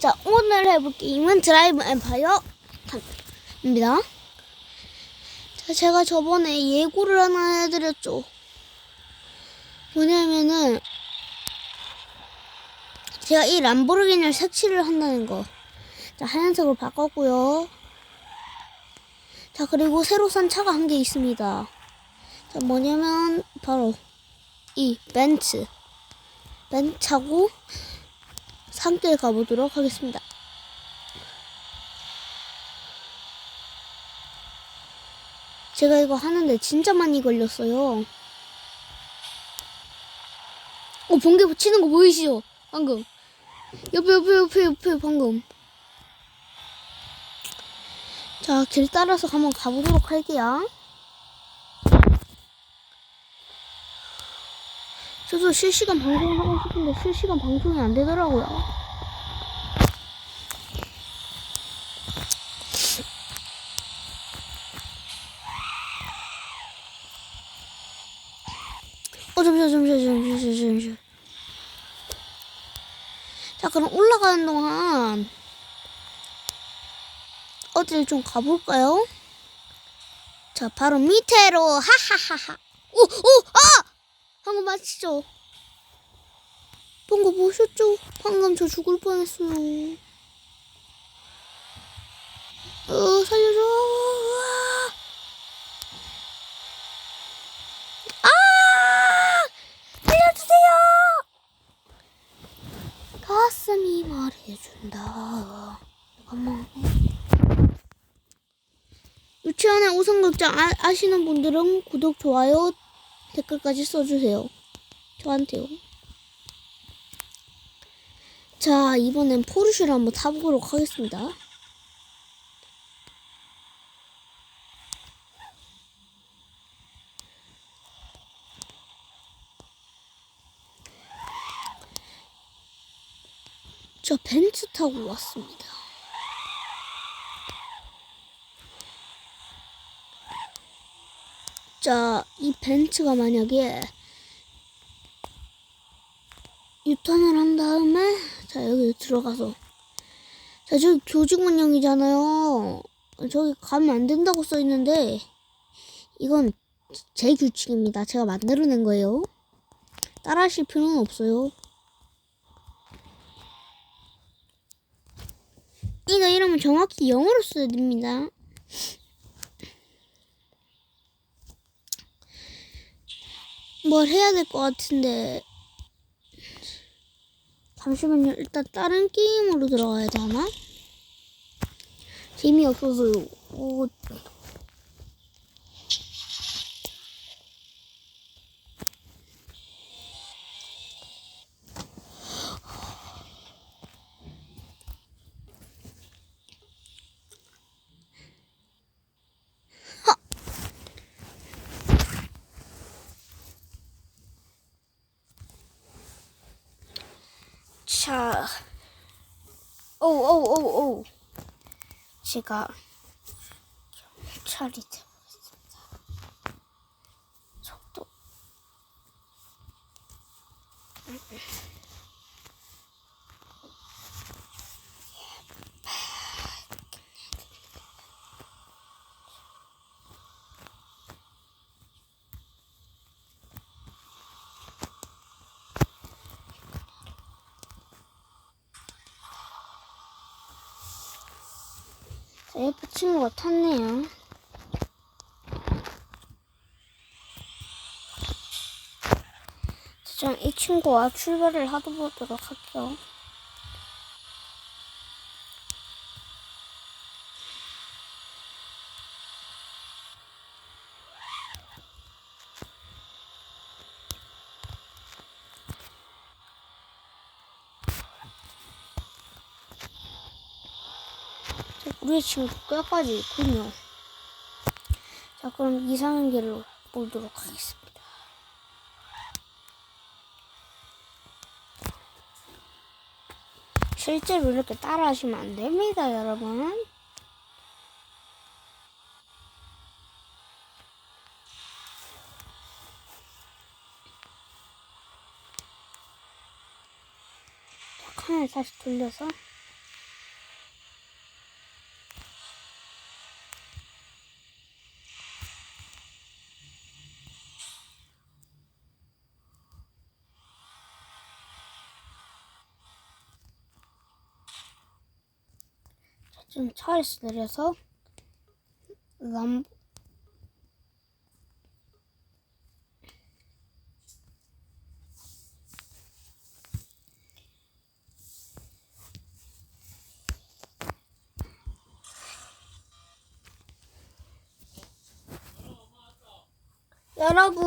자, 오늘 해볼 게임은 드라이브 엠파이어입니다. 자, 제가 저번에 예고를 하나 해드렸죠. 뭐냐면은, 제가 이 람보르기니를 색칠을 한다는 거. 자, 하얀색으로 바꿨고요. 자, 그리고 새로 산 차가 한 개 있습니다. 자, 뭐냐면, 바로, 이 벤츠. 벤츠하고, 산길 가보도록 하겠습니다. 제가 이거 하는데 진짜 많이 걸렸어요. 어, 번개 붙이는 거 보이시죠? 방금. 옆에, 옆에, 옆에, 옆에, 방금. 자, 길 따라서 한번 가보도록 할게요. 저도 실시간 방송하고 싶은데 실시간 방송이 안 되더라고요. 어, 잠시만, 잠시만, 잠시만, 잠시만. 자, 그럼 올라가는 동안 어디를 좀 가볼까요? 자, 바로 밑에로, 하하하하. 오, 오, 아! 방금 맞히죠? 본거 보셨죠? 방금 저 죽을 뻔했어요. 어, 살려줘. 아! 살려주세요! 가슴이 말해준다. 잠깐만. 유치원의 우선극장 아, 아시는 분들은 구독, 좋아요, 댓글까지 써주세요. 저한테요. 자, 이번엔 포르쉐를 한번 타보도록 하겠습니다. 저 벤츠 타고 왔습니다. 자, 이 벤츠가 만약에 유턴을 한 다음에 자 여기 들어가서 자 저기 교직원형이잖아요. 저기 가면 안 된다고 써 있는데 이건 제 규칙입니다. 제가 만들어낸 거예요. 따라하실 필요는 없어요. 이거 이러면 정확히 영어로 써야 됩니다. 뭘 해야 될 것 같은데 잠시만요 일단 다른 게임으로 들어가야 되나? 재미없어서요 오. 자, 오오오오, 제가 경찰이 되보겠습니다. 속도. 자, 옆에 친구가 탔네요. 자, 이 친구와 출발을 하도 보도록 할게요. 우리 친구 뼈까지 있군요. 자, 그럼 이상한 길로 보도록 하겠습니다. 실제로 이렇게 따라 하시면 안 됩니다, 여러분. 자, 칸을 다시 돌려서 좀 차에서 내려서 람 여러분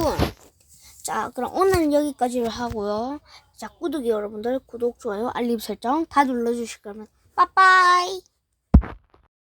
자 그럼 오늘은 여기까지를 하고요. 자 구독이 여러분들 구독 좋아요 알림 설정 다 눌러주실 거면 빠빠이